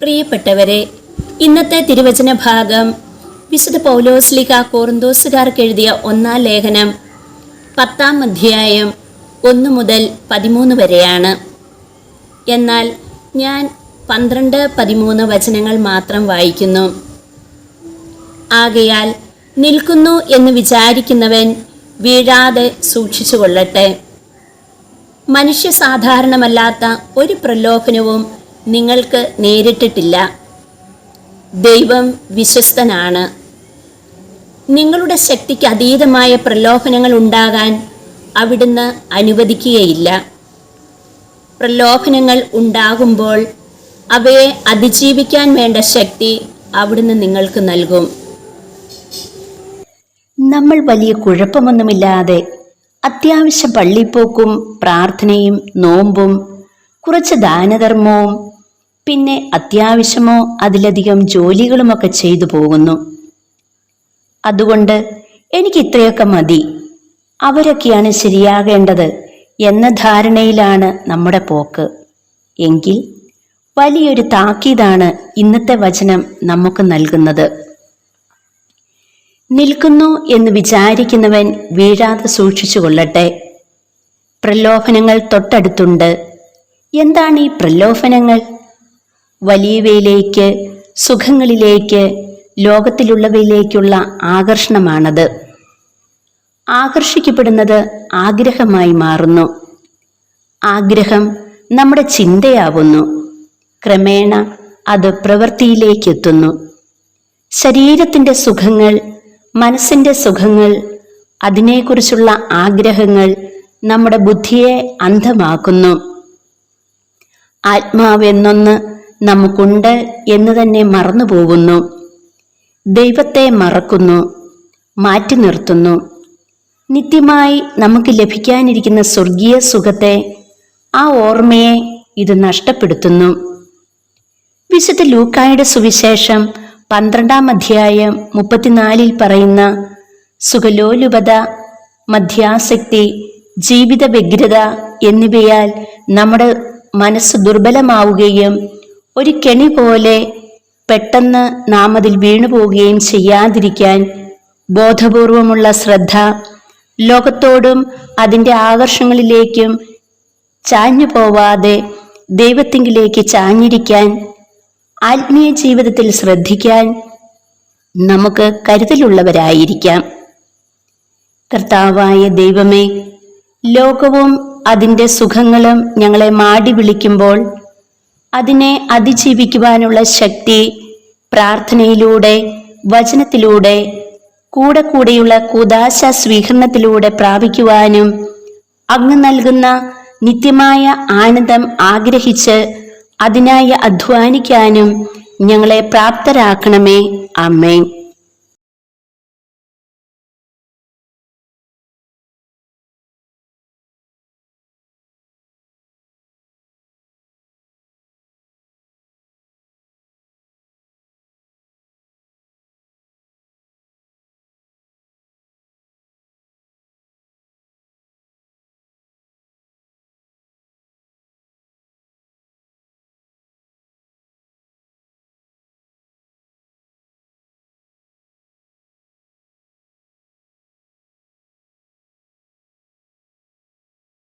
പ്രിയപ്പെട്ടവരെ ഇന്നത്തെ തിരുവചന ഭാഗം വിശുദ്ധ പൗലോസ്ലിക കോറിന്തോസുകാർക്ക് എഴുതിയ ഒന്നാം ലേഖനം പത്താം അധ്യായം ഒന്ന് മുതൽ പതിമൂന്ന് വരെയാണ്. എന്നാൽ ഞാൻ പന്ത്രണ്ട് പതിമൂന്ന് വചനങ്ങൾ മാത്രം വായിക്കുന്നു. ആകയാൽ നിൽക്കുന്നു എന്ന് വിചാരിക്കുന്നവൻ വീഴാതെ സൂക്ഷിച്ചു കൊള്ളട്ടെ മനുഷ്യ സാധാരണമല്ലാത്ത ഒരു പ്രലോഭനവും നിങ്ങൾക്ക് നേരിട്ടിട്ടില്ല. ദൈവം വിശ്വസ്തനാണ്. നിങ്ങളുടെ ശക്തിക്ക് അതീതമായ പ്രലോഭനങ്ങൾ ഉണ്ടാകാൻ അവിടുന്ന് അനുവദിക്കുകയില്ല. പ്രലോഭനങ്ങൾ ഉണ്ടാകുമ്പോൾ അവയെ അതിജീവിക്കാൻ വേണ്ട ശക്തി അവിടുന്ന് നിങ്ങൾക്ക് നൽകും. നമ്മൾ വലിയ കുഴപ്പമൊന്നുമില്ലാതെ അത്യാവശ്യ പള്ളിപ്പോക്കും പ്രാർത്ഥനയും നോമ്പും കുറച്ച് ദാനധർമ്മവും പിന്നെ അത്യാവശ്യമോ അതിലധികം ജോലികളുമൊക്കെ ചെയ്തു പോകുന്നു. അതുകൊണ്ട് എനിക്ക് ഇത്രയൊക്കെ മതി. അവരൊക്കെയാണ് ശരിയാകേണ്ടത് എന്ന ധാരണയിലാണ് നമ്മുടെ പോക്ക്. എങ്കിൽ വലിയൊരു താക്കീതാണ് ഇന്നത്തെ വചനം നമുക്ക് നൽകുന്നത്. നിൽക്കുന്നു എന്ന് വിചാരിക്കുന്നവൻ വീഴാതെ സൂക്ഷിച്ചു കൊള്ളട്ടെ. പ്രലോഭനങ്ങൾ തൊട്ടടുത്തുണ്ട്. എന്താണ് ഈ പ്രലോഭനങ്ങൾ? വലിയവയിലേക്ക് സുഖങ്ങളിലേക്ക് ലോകത്തിലുള്ളവയിലേക്കുള്ള ആകർഷണമാണത്. ആകർഷിക്കപ്പെടുന്നത് ആഗ്രഹമായി മാറുന്നു. ആഗ്രഹം നമ്മുടെ ചിന്തയാവുന്നു. ക്രമേണ അത് പ്രവൃത്തിയിലേക്കെത്തുന്നു. ശരീരത്തിന്റെ സുഖങ്ങൾ മനസ്സിന്റെ സുഖങ്ങൾ അതിനെക്കുറിച്ചുള്ള ആഗ്രഹങ്ങൾ നമ്മുടെ ബുദ്ധിയെ അന്ധമാക്കുന്നു. ആത്മാവെന്നൊന്ന് നമുക്കുണ്ട് എന്ന് തന്നെ മറന്നുപോകുന്നു ദൈവത്തെ മറക്കുന്നു മാറ്റി നിർത്തുന്നു. നിത്യമായി നമുക്ക് ലഭിക്കാനിരിക്കുന്ന സ്വർഗീയ സുഖത്തെ ആ ഓർമ്മയെ ഇത് നഷ്ടപ്പെടുത്തുന്നു. വിശുദ്ധ ലൂക്കായുടെ സുവിശേഷം പന്ത്രണ്ടാം അധ്യായം മുപ്പത്തിനാലിൽ പറയുന്ന സുഖലോലുപത മധ്യാസക്തി ജീവിത വ്യഗ്രത എന്നിവയാൽ നമ്മുടെ മനസ്സ് ദുർബലമാവുകയും ഒരു കെണി പോലെ പെട്ടെന്ന് നാം അതിൽ വീണുപോവുകയും ചെയ്യാതിരിക്കാൻ ബോധപൂർവമുള്ള ശ്രദ്ധ ലോകത്തോടും അതിന്റെ ആകർഷങ്ങളിലേക്കും ചാഞ്ഞു പോവാതെ ദൈവത്തിങ്കിലേക്ക് ചാഞ്ഞിരിക്കാൻ ആത്മീയ ജീവിതത്തിൽ ശ്രദ്ധിക്കാൻ നമുക്ക് കരുതലുള്ളവരായിരിക്കാം. കർത്താവായ ദൈവമേ ലോകവും അതിന്റെ സുഖങ്ങളും ഞങ്ങളെ മാടി വിളിക്കുമ്പോൾ അതിനെ അതിജീവിക്കുവാനുള്ള ശക്തി പ്രാർത്ഥനയിലൂടെ വചനത്തിലൂടെ കൂടെ കൂടെയുള്ള കൂതാശ സ്വീകരണത്തിലൂടെ പ്രാപിക്കുവാനും അങ്ങ് നൽകുന്ന നിത്യമായ ആനന്ദം ആഗ്രഹിച്ച് അതിനായി അധ്വാനിക്കാനും ഞങ്ങളെ പ്രാപ്തരാക്കണമേ. അമ്മേ